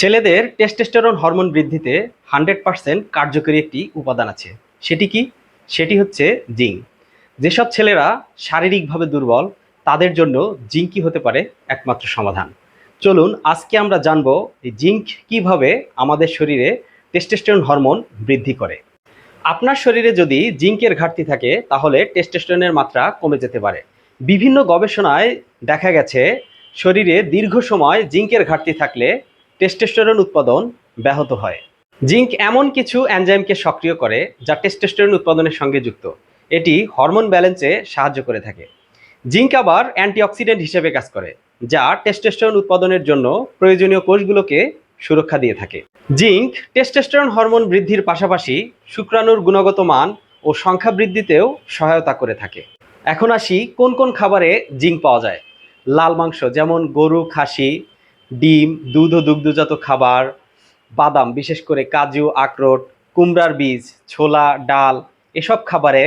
ছেলেদের testosterone hormone বৃদ্ধিতে hundred percent কার্যকরী একটি উপাদান আছে। সেটি কি? সেটি হচ্ছে জিঙ্ক। যেসব ছেলেরা শারীরিকভাবে দুর্বল, তাদের জন্য জিঙ্কই হতে পারে একমাত্র সমাধান। চলুন, আজকে আমরা জানব এই জিঙ্ক কীভাবে আমাদের শরীরে টেস্টোস্টেরন হরমোন বৃদ্ধি করে। আপনার শরীরে যদি জিঙ্কের ঘাটতি থাকে, তাহলে টেস্টোস্টেরনের মাত্রা কমে যেতে পারে। বিভিন্ন গবেষণায় দেখা গেছে, শরীরে দীর্ঘ সময় জিঙ্কের ঘাটতি থাকলে টেস্টোস্টেরন উৎপাদন ব্যাহত হয়। জিঙ্ক এমন কিছু এনজাইমকে সক্রিয় করে যা টেস্টোস্টেরন উৎপাদনের সঙ্গে যুক্ত। এটি হরমোন ব্যালেন্সে সাহায্য করে থাকে। জিঙ্ক আবার অ্যান্টিঅক্সিডেন্ট হিসেবে কাজ করে, যা টেস্টোস্টেরন উৎপাদনের জন্য প্রয়োজনীয় কোষগুলোকে সুরক্ষা দিয়ে থাকে। জিঙ্ক টেস্টোস্টেরন হরমোন বৃদ্ধির পাশাপাশি শুক্রাণুর গুণগত মান ও সংখ্যা বৃদ্ধিতেও সহায়তা করে থাকে। এখন আসি কোন কোন খাবারে জিঙ্ক পাওয়া যায়। লাল মাংস যেমন গরু, খাসি ডিম, দুধ ও দুগ্ধজাত খাবার, বাদাম, বিশেষ করে কাজু, আখরোট, কুমড়ার বীজ, ছোলা, ডাল, এসব খাবারে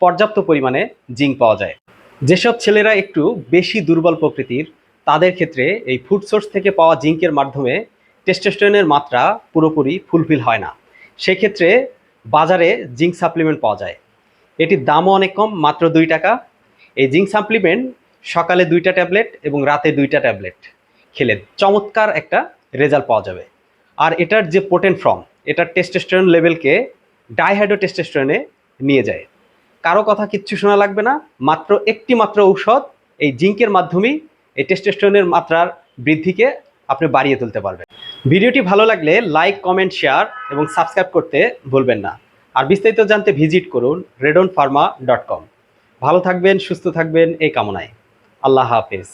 পর্যাপ্ত পরিমাণে জিঙ্ক পাওয়া যায়। যেসব ছেলেরা একটু বেশি দুর্বল প্রকৃতির, তাদের ক্ষেত্রে এই ফুড সোর্স থেকে পাওয়া জিঙ্কের মাধ্যমে টেস্টোস্টেরনের মাত্রা পুরোপুরি ফুলফিল হয় না। সেক্ষেত্রে বাজারে জিঙ্ক সাপ্লিমেন্ট পাওয়া যায়। এটির দামও অনেক কম, মাত্র দুই টাকা। এই জিঙ্ক সাপ্লিমেন্ট সকালে দুইটা ট্যাবলেট এবং রাতে দুইটা ট্যাবলেট। খেলে চমৎকার একটা রেজাল্ট পাওয়া যাবে। আর এটার যে পোটেন ফর্ম এটার টেস্টোস্টেরন লেভেলকে ডাইহাইড্রো টেস্টোস্টেরনে নিয়ে যায়। কারও কথা কিচ্ছু শোনা লাগবে না, মাত্র একটি মাত্র ঔষধ, এই জিঙ্কের মাধ্যমেই এই টেস্টোস্টেরনের মাত্রার বৃদ্ধিকে আপনি বাড়িয়ে তুলতে পারবেন। ভিডিওটি ভালো লাগলে লাইক কমেন্ট শেয়ার এবং সাবস্ক্রাইব করতে ভুলবেন না। আর বিস্তারিত জানতে ভিজিট করুন রেডন ফার্মা ডট কম ভালো থাকবেন, সুস্থ থাকবেন, এই কামনায়। আল্লাহ হাফেজ।